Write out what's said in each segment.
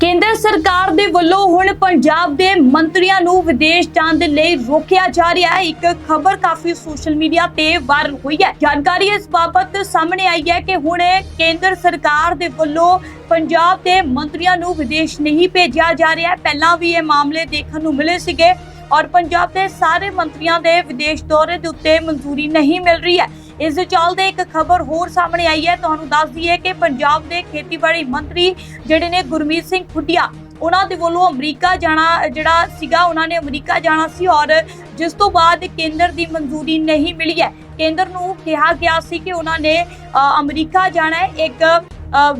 ਕੇਂਦਰ ਸਰਕਾਰ ਦੇ ਵੱਲੋਂ ਹੁਣ ਪੰਜਾਬ ਦੇ ਮੰਤਰੀਆਂ ਨੂੰ ਵਿਦੇਸ਼ ਜਾਣ ਦੇ ਲਈ ਰੋਕਿਆ ਜਾ ਰਿਹਾ ਹੈ। ਇੱਕ ਖਬਰ ਕਾਫੀ ਸੋਸ਼ਲ ਮੀਡੀਆ ਤੇ ਵਾਇਰਲ ਹੋਈ ਹੈ। ਜਾਣਕਾਰੀ ਇਸ ਬਾਬਤ ਸਾਹਮਣੇ ਆਈ ਹੈ ਕਿ ਹੁਣ ਕੇਂਦਰ ਸਰਕਾਰ ਦੇ ਵੱਲੋਂ ਪੰਜਾਬ ਦੇ ਮੰਤਰੀਆਂ ਨੂੰ ਵਿਦੇਸ਼ ਨਹੀਂ ਭੇਜਿਆ ਜਾ ਰਿਹਾ ਪਹਿਲਾਂ ਵੀ ਇਹ ਮਾਮਲੇ ਦੇਖਣ ਨੂੰ ਮਿਲੇ ਸੀਗੇ ਔਰ ਪੰਜਾਬ ਦੇ ਸਾਰੇ ਮੰਤਰੀਆਂ ਦੇ ਵਿਦੇਸ਼ ਦੌਰੇ ਦੇ ਉੱਤੇ ਮਨਜ਼ੂਰੀ ਨਹੀਂ ਮਿਲ ਰਹੀ ਹੈ। ਇਸ ਦੇ ਚੱਲਦੇ ਇੱਕ ਖਬਰ ਹੋਰ ਸਾਹਮਣੇ ਆਈ ਹੈ। ਤੁਹਾਨੂੰ ਦੱਸ ਦਈਏ ਕਿ ਪੰਜਾਬ ਦੇ ਖੇਤੀਬਾੜੀ ਮੰਤਰੀ ਜਿਹੜੇ ਨੇ ਗੁਰਮੀਤ ਸਿੰਘ ਖੁੱਡੀਆ ਉਹਨਾਂ ਦੇ ਵੱਲੋਂ ਅਮਰੀਕਾ ਜਾਣਾ, ਜਿਹੜਾ ਸੀਗਾ, ਉਹਨਾਂ ਨੇ ਅਮਰੀਕਾ ਜਾਣਾ ਸੀ ਔਰ ਜਿਸ ਤੋਂ ਬਾਅਦ ਕੇਂਦਰ ਦੀ ਮਨਜ਼ੂਰੀ ਨਹੀਂ ਮਿਲੀ ਹੈ। ਕੇਂਦਰ ਨੂੰ ਕਿਹਾ ਗਿਆ ਸੀ ਕਿ ਉਹਨਾਂ ਨੇ ਅਮਰੀਕਾ ਜਾਣਾ ਹੈ। ਇੱਕ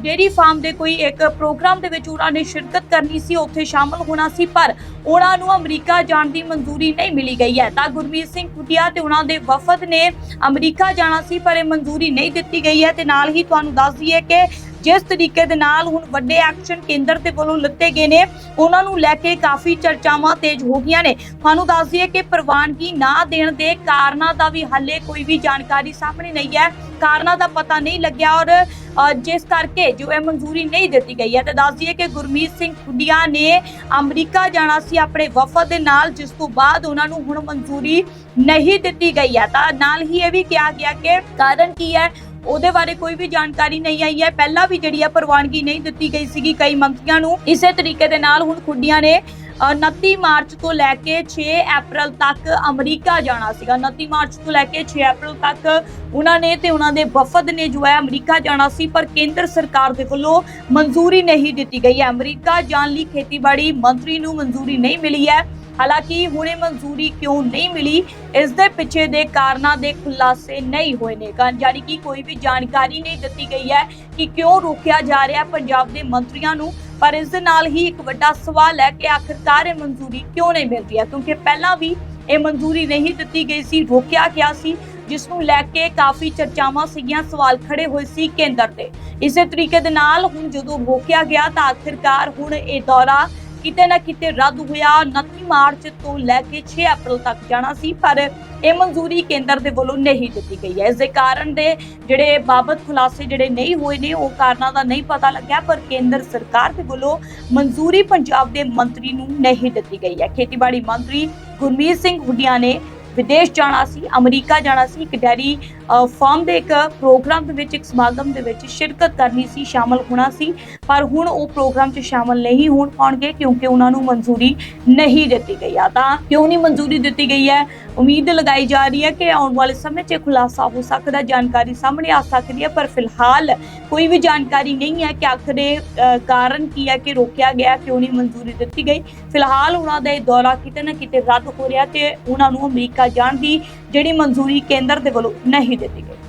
ਡੇਰੀ ਫਾਰਮ ਦੇ ਕੋਈ ਇੱਕ ਪ੍ਰੋਗਰਾਮ ਦੇ ਵਿੱਚ ਉਹਨਾਂ ਨੇ ਸ਼ਿਰਕਤ ਕਰਨੀ ਸੀ, ਉੱਥੇ ਸ਼ਾਮਲ ਹੋਣਾ ਸੀ, ਪਰ ਉਹਨਾਂ ਨੂੰ ਅਮਰੀਕਾ ਜਾਣ ਦੀ ਮਨਜ਼ੂਰੀ ਨਹੀਂ ਮਿਲੀ ਗਈ ਹੈ। ਤਾਂ ਗੁਰਮੀਤ ਸਿੰਘ ਕੁਟਿਆ ਤੇ ਉਹਨਾਂ ਦੇ ਵਫਦ ਨੇ ਅਮਰੀਕਾ ਜਾਣਾ ਸੀ, ਪਰ ਇਹ ਮਨਜ਼ੂਰੀ ਨਹੀਂ ਦਿੱਤੀ ਗਈ ਹੈ ਤੇ ਨਾਲ ਹੀ ਤੁਹਾਨੂੰ ਦੱਸ ਦਈਏ ਕਿ ਜਿਸ ਤਰੀਕੇ ਦੇ ਨਾਲ ਹੁਣ ਵੱਡੇ ਐਕਸ਼ਨ ਕੇਂਦਰ ਦੇ ਵੱਲੋਂ ਲਿੱਤੇ ਗਏ ਨੇ, ਉਹਨਾਂ ਨੂੰ ਲੈ ਕੇ ਕਾਫੀ ਚਰਚਾਵਾਂ ਤੇਜ਼ ਹੋ ਗਈਆਂ ਨੇ। ਤੁਹਾਨੂੰ ਦੱਸ ਦਈਏ ਕਿ ਪ੍ਰਵਾਨਗੀ ਨਾ ਦੇਣ ਦੇ ਕਾਰਨਾਂ ਦਾ ਵੀ ਹਾਲੇ ਕੋਈ ਵੀ ਜਾਣਕਾਰੀ ਸਾਹਮਣੇ ਨਹੀਂ ਹੈ ਕਾਰਨਾਂ ਦਾ ਪਤਾ ਨਹੀਂ ਲੱਗਿਆ ਔਰ ਜਿਸ ਕਰਕੇ ਜੋ ਇਹ ਮਨਜ਼ੂਰੀ ਨਹੀਂ ਦਿੱਤੀ ਗਈ ਹੈ। ਤੇ ਦੱਸ ਦਈਏ ਕਿ ਗੁਰਮੀਤ ਸਿੰਘ ਖੁੱਡੀਆਂ ਨੇ ਅਮਰੀਕਾ ਜਾਣਾ ਸੀ ਆਪਣੇ ਵਫਦ ਦੇ ਨਾਲ, ਜਿਸ ਤੋਂ ਬਾਅਦ ਉਹਨਾਂ ਨੂੰ ਹੁਣ ਮਨਜ਼ੂਰੀ ਨਹੀਂ ਦਿੱਤੀ ਗਈ ਹੈ। ਤਾਂ ਨਾਲ ਹੀ ਇਹ ਵੀ ਕਿਹਾ ਗਿਆ ਕਿ ਕਾਰਨ ਕੀ ਹੈ? ਉਹਦੇ ਬਾਰੇ ਕੋਈ ਵੀ ਜਾਣਕਾਰੀ ਨਹੀਂ ਆਈ ਹੈ। ਪਹਿਲਾਂ ਵੀ ਜਿਹੜੀ ਹੈ ਪ੍ਰਵਾਨਗੀ ਨਹੀਂ ਦਿੱਤੀ ਗਈ ਸੀਗੀ ਕਈ ਮੰਤਰੀਆਂ ਨੂੰ। ਇਸੇ ਤਰੀਕੇ ਦੇ ਨਾਲ ਹੁਣ ਖੁੱਡੀਆਂ ਨੇ 29 ਮਾਰਚ ਤੋਂ ਲੈ ਕੇ 6 ਅਪ੍ਰੈਲ ਤੱਕ ਅਮਰੀਕਾ ਜਾਣਾ ਸੀਗਾ। 29 ਮਾਰਚ ਤੋਂ ਲੈ ਕੇ 6 ਅਪ੍ਰੈਲ ਤੱਕ ਉਹਨਾਂ ਨੇ ਤੇ ਉਹਨਾਂ ਦੇ ਵਫਦ ਨੇ ਜੋ ਹੈ ਅਮਰੀਕਾ ਜਾਣਾ ਸੀ, ਪਰ ਕੇਂਦਰ ਸਰਕਾਰ ਦੇ ਵੱਲੋਂ ਮਨਜ਼ੂਰੀ ਨਹੀਂ ਦਿੱਤੀ ਗਈ ਹੈ। ਅਮਰੀਕਾ ਜਾਣ ਲਈ ਖੇਤੀਬਾੜੀ ਮੰਤਰੀ ਨੂੰ ਮਨਜ਼ੂਰੀ ਨਹੀਂ ਮਿਲੀ ਹੈ। ਹਾਲਾਂਕਿ ਹੁਣੇ ਮਨਜ਼ੂਰੀ ਕਿਉਂ ਨਹੀਂ ਮਿਲੀ, ਇਸ ਦੇ ਪਿੱਛੇ ਦੇ ਕਾਰਨਾਂ ਦੇ ਖੁਲਾਸੇ ਨਹੀਂ ਹੋਏ ਨੇ। ਕਾ- ਯਾਨੀ ਕਿ ਕੋਈ ਵੀ ਜਾਣਕਾਰੀ ਨਹੀਂ ਦਿੱਤੀ ਗਈ ਹੈ ਕਿ ਕਿਉਂ ਰੋਕਿਆ ਜਾ ਰਿਹਾ। ਪੰਜਾਬ ਦੇ ਮੰਤਰੀਆਂ ਨੂੰ ਪਰ ਇਸ ਦੇ ਨਾਲ ਹੀ ਇੱਕ ਵੱਡਾ ਸਵਾਲ ਹੈ ਕਿ ਆਖਿਰਕਾਰ ਇਹ ਮਨਜ਼ੂਰੀ ਕਿਉਂ ਨਹੀਂ ਮਿਲਦੀ ਹੈ? ਕਿਉਂਕਿ ਪਹਿਲਾਂ ਵੀ ਇਹ ਮਨਜ਼ੂਰੀ ਨਹੀਂ ਦਿੱਤੀ ਗਈ ਸੀ, ਰੋਕਿਆ ਗਿਆ ਸੀ, ਜਿਸ ਨੂੰ ਲੈ ਕੇ ਕਾਫੀ ਚਰਚਾਵਾਂ ਸੀਗੀਆਂ, ਸਵਾਲ ਖੜੇ ਹੋਏ ਸੀ ਕੇਂਦਰ ਤੇ। ਇਸੇ ਤਰੀਕੇ ਦੇ ਨਾਲ ਹੁਣ ਜਦੋਂ ਰੋਕਿਆ ਗਿਆ ਤਾਂ ਆਖਿਰਕਾਰ ਹੁਣ ਇਹ ਦੌਰਾ ਕਿਤੇ ਨਾ ਕਿਤੇ ਰੱਦ ਹੋਇਆ। 29 ਮਾਰਚ ਤੋਂ ਲੈ ਕੇ 6 ਅਪ੍ਰੈਲ ਤੱਕ ਜਾਣਾ ਸੀ, ਪਰ ਇਹ ਮਨਜ਼ੂਰੀ ਕੇਂਦਰ ਦੇ ਵੱਲੋਂ ਨਹੀਂ ਦਿੱਤੀ ਗਈ ਹੈ। ਇਸ ਦੇ ਕਾਰਨ ਦੇ ਜਿਹੜੇ ਬਾਬਤ ਖੁਲਾਸੇ ਜਿਹੜੇ ਨਹੀਂ ਹੋਏ ਨੇ, ਉਹ ਕਾਰਨਾਂ ਦਾ ਨਹੀਂ ਪਤਾ ਲੱਗਿਆ, ਪਰ ਕੇਂਦਰ ਸਰਕਾਰ ਦੇ ਵੱਲੋਂ ਮਨਜ਼ੂਰੀ ਪੰਜਾਬ ਦੇ ਮੰਤਰੀ ਨੂੰ ਨਹੀਂ ਦਿੱਤੀ ਗਈ ਹੈ। ਖੇਤੀਬਾੜੀ ਮੰਤਰੀ ਗੁਰਮੀਤ ਸਿੰਘ ਹੁੱਡੀਆਂ ਨੇ ਵਿਦੇਸ਼ ਜਾਣਾ ਸੀ, ਅਮਰੀਕਾ ਜਾਣਾ ਸੀ, ਇੱਕ ਡੈਰੀ ਫਾਰਮ ਦੇ ਇੱਕ ਪ੍ਰੋਗਰਾਮ ਦੇ ਵਿੱਚ, ਇੱਕ ਸਮਾਗਮ ਦੇ ਵਿੱਚ ਸ਼ਿਰਕਤ ਕਰਨੀ ਸੀ, ਸ਼ਾਮਲ ਹੋਣਾ ਸੀ। ਪਰ ਹੁਣ ਉਹ ਪ੍ਰੋਗਰਾਮ 'ਚ ਸ਼ਾਮਲ ਨਹੀਂ ਹੋਣ ਪਾਉਣਗੇ ਕਿਉਂਕਿ ਉਹਨਾਂ ਨੂੰ ਮਨਜ਼ੂਰੀ ਨਹੀਂ ਦਿੱਤੀ ਗਈ ਆ। ਤਾਂ ਕਿਉਂ ਨਹੀਂ ਮਨਜ਼ੂਰੀ ਦਿੱਤੀ ਗਈ ਹੈ? ਉਮੀਦ ਲਗਾਈ ਜਾ ਰਹੀ ਹੈ ਕਿ ਆਉਣ ਵਾਲੇ ਸਮੇਂ 'ਚ ਇਹ ਖੁਲਾਸਾ ਹੋ ਸਕਦਾ, ਜਾਣਕਾਰੀ ਸਾਹਮਣੇ ਆ ਸਕਦੀ ਹੈ, ਪਰ ਫਿਲਹਾਲ ਕੋਈ ਵੀ ਜਾਣਕਾਰੀ ਨਹੀਂ ਹੈ ਕਿ ਆਖਰ ਇਹ ਕਾਰਨ ਕੀ ਹੈ ਕਿ ਰੋਕਿਆ ਗਿਆ, ਕਿਉਂ ਨਹੀਂ ਮਨਜ਼ੂਰੀ ਦਿੱਤੀ ਗਈ। ਫਿਲਹਾਲ ਉਹਨਾਂ ਦਾ ਇਹ ਦੌਰਾ ਕਿਤੇ ਨਾ ਕਿਤੇ ਰੱਦ ਹੋ ਰਿਹਾ ਤੇ ਉਹਨਾਂ ਨੂੰ ਅਮਰੀਕਾ ਜਾਣ ਦੀ ਜਿਹੜੀ ਮਨਜ਼ੂਰੀ ਕੇਂਦਰ ਦੇ ਵੱਲੋਂ ਨਹੀਂ ਦਿੱਤੀ ਗਈ।